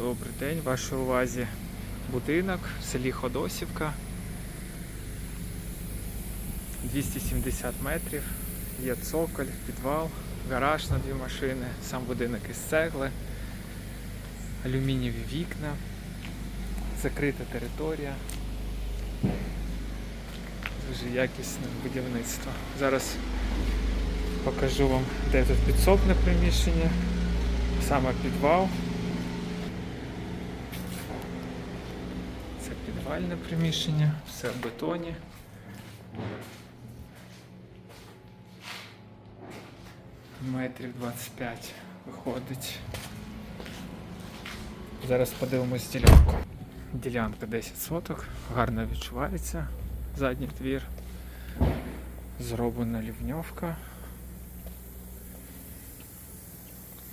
Добрий день, вашій увазі будинок в селі Ходосівка. 270 метрів, є цоколь, підвал, гараж на дві машини, сам будинок із цегли, алюмінієві вікна, закрита територія. Дуже якісне будівництво. Зараз покажу вам, де тут підсобне приміщення, саме підвал. Це підвальне приміщення, все в бетоні. Метрів 25 виходить. Зараз подивимось ділянку. Ділянка 10 соток, гарно відчувається задній двір. Зроблена лівньовка.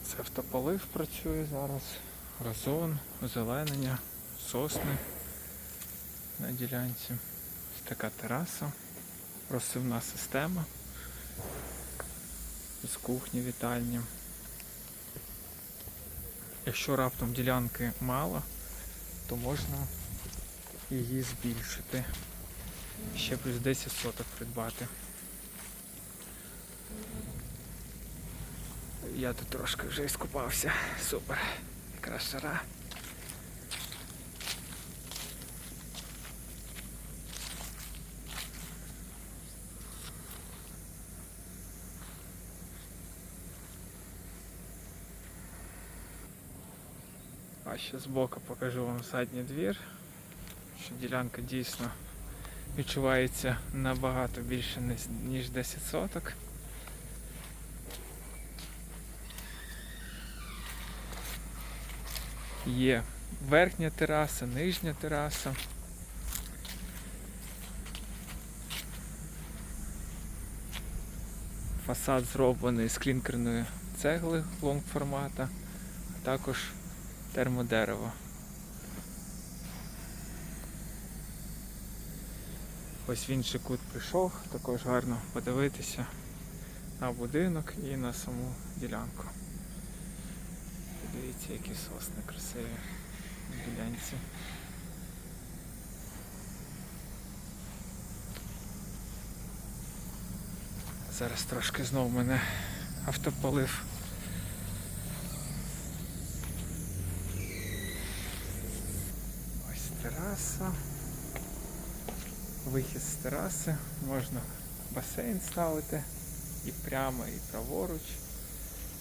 Це автополив працює зараз. Газон, озеленення, сосни на ділянці. Ось така тераса, розсивна система з кухні вітальні. Якщо раптом ділянки мало, то можна її збільшити. Ще плюс 10 соток придбати. Я тут трошки вже іскупався. Супер. Якраз жара. Ще збоку покажу вам задній двір, що ділянка дійсно відчувається набагато більше ніж- ніж 10 соток. Є верхня тераса, нижня тераса. Фасад зроблений з клінкерної цегли лонг формата, а також термодерево. Ось в інший кут прийшов, також гарно подивитися на будинок і на саму ділянку. Дивіться, які сосни красиві на ділянці. Зараз трошки знов мене автополив. Ось тераса. Вихід з тераси. Можна басейн ставити і прямо, і праворуч.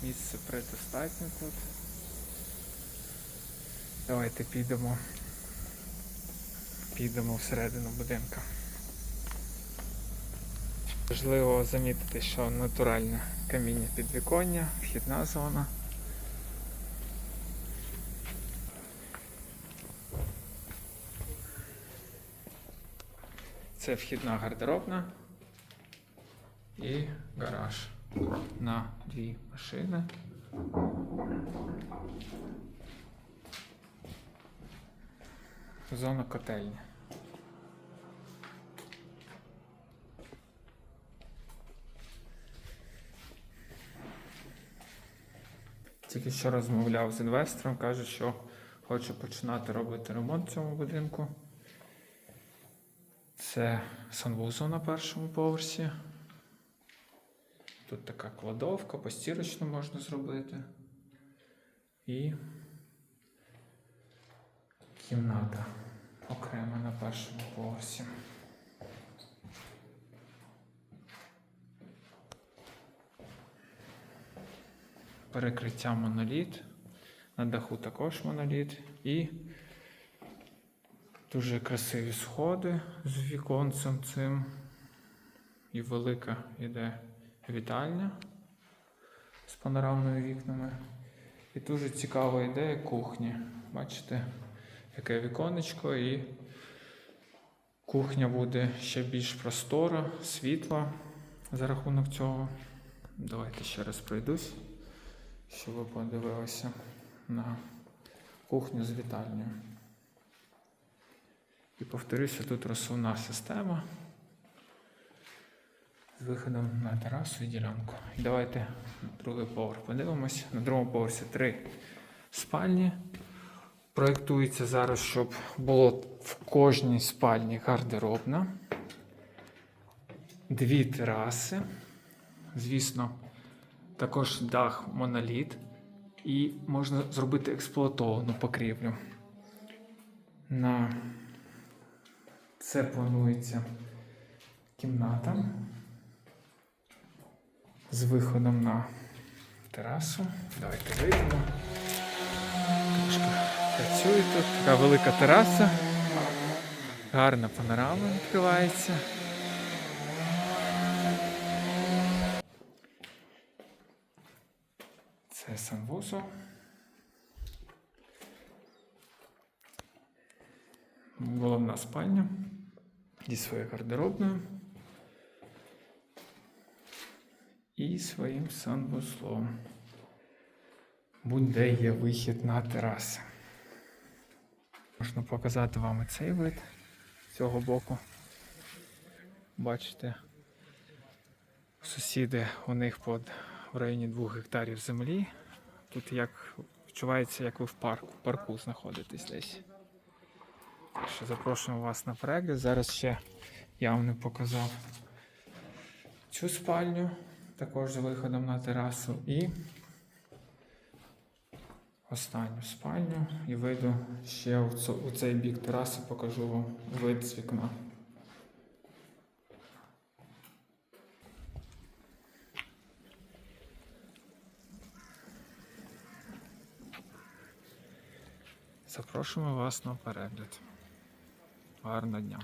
Місце предостатньо тут. Давайте підемо. Підемо всередину будинка. Важливо замітити, що натуральне каміння підвіконня, вхідна зона. Це вхідна гардеробна і гараж на дві машини. Зона котельні. Тільки що розмовляв з інвестором, каже, що хоче починати робити ремонт в цьому будинку. Це санвузол на першому поверсі. Тут така кладовка, постірочну можна зробити. І кімната окрема на першому поверсі. Перекриття моноліт. На даху також моноліт. І дуже красиві сходи з віконцем цим. І велика іде вітальня з панорамними вікнами. І дуже цікава ідея кухні. Бачите, яке віконечко і кухня буде ще більш простора, світла за рахунок цього. Давайте ще раз пройдусь, щоб ви подивилися на кухню з вітальнею. І повторюся, тут розсувна система з виходом на терасу і ділянку. І давайте на другий поверх подивимось. На другому поверсі три спальні, Проєктується зараз, щоб було в кожній спальні гардеробна, дві тераси, звісно, також дах моноліт, і можна зробити експлуатовану покрівлю. На це планується кімната з виходом на терасу. Давайте вийдемо. Трошки працює тут. Така велика тераса. Гарна панорама відкривається. Це санвузол. Головна спальня зі своєю гардеробною і своїм санвузлом. Будь-де є вихід на тераси. Можна показати вам і цей вид цього боку. Бачите, сусіди у них под в районі 2 гектарів землі. Тут як відчувається, як ви в парку, в парку знаходитесь десь. Що запрошуємо вас на перегляд. Зараз ще я вам не показав цю спальню, також з виходом на терасу, і останню спальню. І вийду ще у цей бік тераси, покажу вам вид з вікна. Запрошуємо вас на перегляд. Гарного дня!